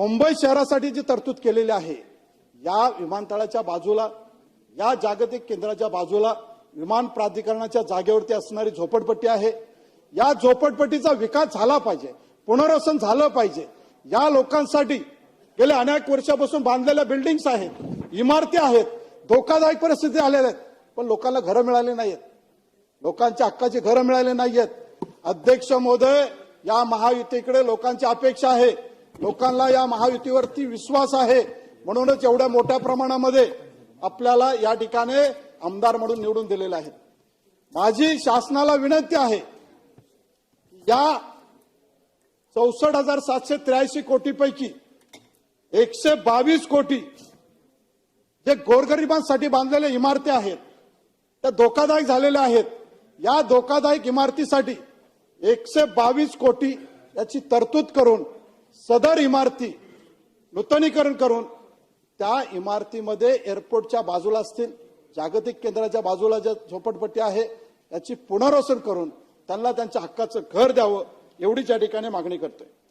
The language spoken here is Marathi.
मुंबई शहरासाठी जी तरतूद केलेली आहे या विमानतळाच्या बाजूला या जागतिक केंद्राच्या बाजूला विमान प्राधिकरणाच्या जागेवरती असणारी झोपडपट्टी आहे. या झोपडपट्टीचा विकास झाला पाहिजे पुनर्वसन झालं पाहिजे. या लोकांसाठी गेल्या अनेक वर्षापासून बांधलेल्या बिल्डिंग्स आहेत इमारती आहेत धोकादायक परिस्थिती आलेल्या आहेत पण लोकांना घरं मिळाली नाहीत लोकांच्या हक्काची घरं मिळाली नाहीयेत. अध्यक्ष महोदय या महायुतीकडे लोकांची अपेक्षा आहे. लोकांना या महायुतीवरती विश्वास आहे. म्हणूनच एवढ्या मोठ्या प्रमाणामध्ये आपल्याला या ठिकाणी आमदार म्हणून निवडून दिलेले आहेत. माझी शासनाला विनंती आहे या चौसष्ट हजार सातशे त्र्याऐंशी कोटीपैकी एकशे बावीस कोटी जे गोरगरिबांसाठी बांधलेल्या इमारती आहेत त्या धोकादायक झालेल्या आहेत. या धोकादायक इमारतीसाठी एकशे बावीस कोटी याची तरतूद करून सदर इमारती नूतनीकरण करून त्या इमारतीमध्ये एअरपोर्टच्या बाजूला असतील जागतिक केंद्राच्या बाजूला ज्या झोपडपट्टी आहे याची पुनर्वसन करून त्यांना त्यांच्या हक्काचं घर द्यावं एवढीच या ठिकाणी मागणी करतोय.